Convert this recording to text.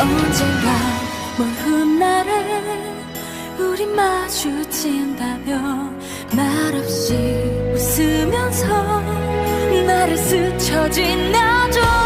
언젠가 먼 훗날에 우리 마주친다면 말없이 웃으면서 나를 스쳐 지나줘.